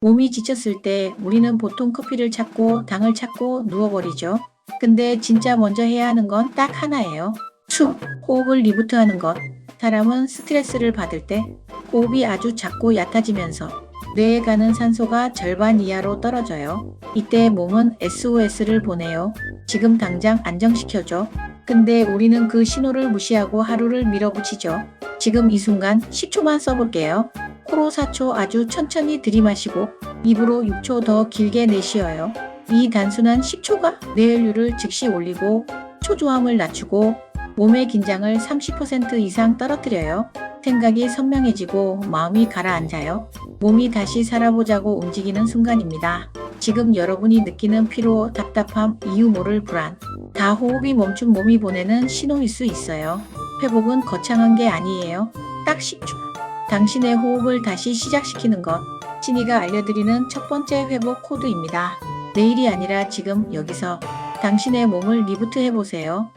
몸이 지쳤을 때 우리는 보통 커피를 찾고 당을 찾고 누워버리죠. 근데 진짜 먼저 해야 하는 건 딱 하나예요. 숨, 호흡을 리부트하는 것. 사람은 스트레스를 받을 때 호흡이 아주 작고 얕아지면서 뇌에 가는 산소가 절반 이하로 떨어져요. 이때 몸은 SOS를 보내요. 지금 당장 안정시켜줘. 근데 우리는 그 신호를 무시하고 하루를 밀어붙이죠. 지금 이 순간 10초만 써볼게요. 코로 4초 아주 천천히 들이마시고 입으로 6초 더 길게 내쉬어요. 이 단순한 10초가 뇌혈류를 즉시 올리고 초조함을 낮추고 몸의 긴장을 30% 이상 떨어뜨려요. 생각이 선명해지고 마음이 가라앉아요. 몸이 다시 살아보자고 움직이는 순간입니다. 지금 여러분이 느끼는 피로, 답답함, 이유 모를 불안, 다 호흡이 멈춘 몸이 보내는 신호일 수 있어요. 회복은 거창한 게 아니에요. 딱 10초. 당신의 호흡을 다시 시작시키는 것. 신이가 알려드리는 첫 번째 회복 코드입니다. 내일이 아니라 지금 여기서 당신의 몸을 리부트 해보세요.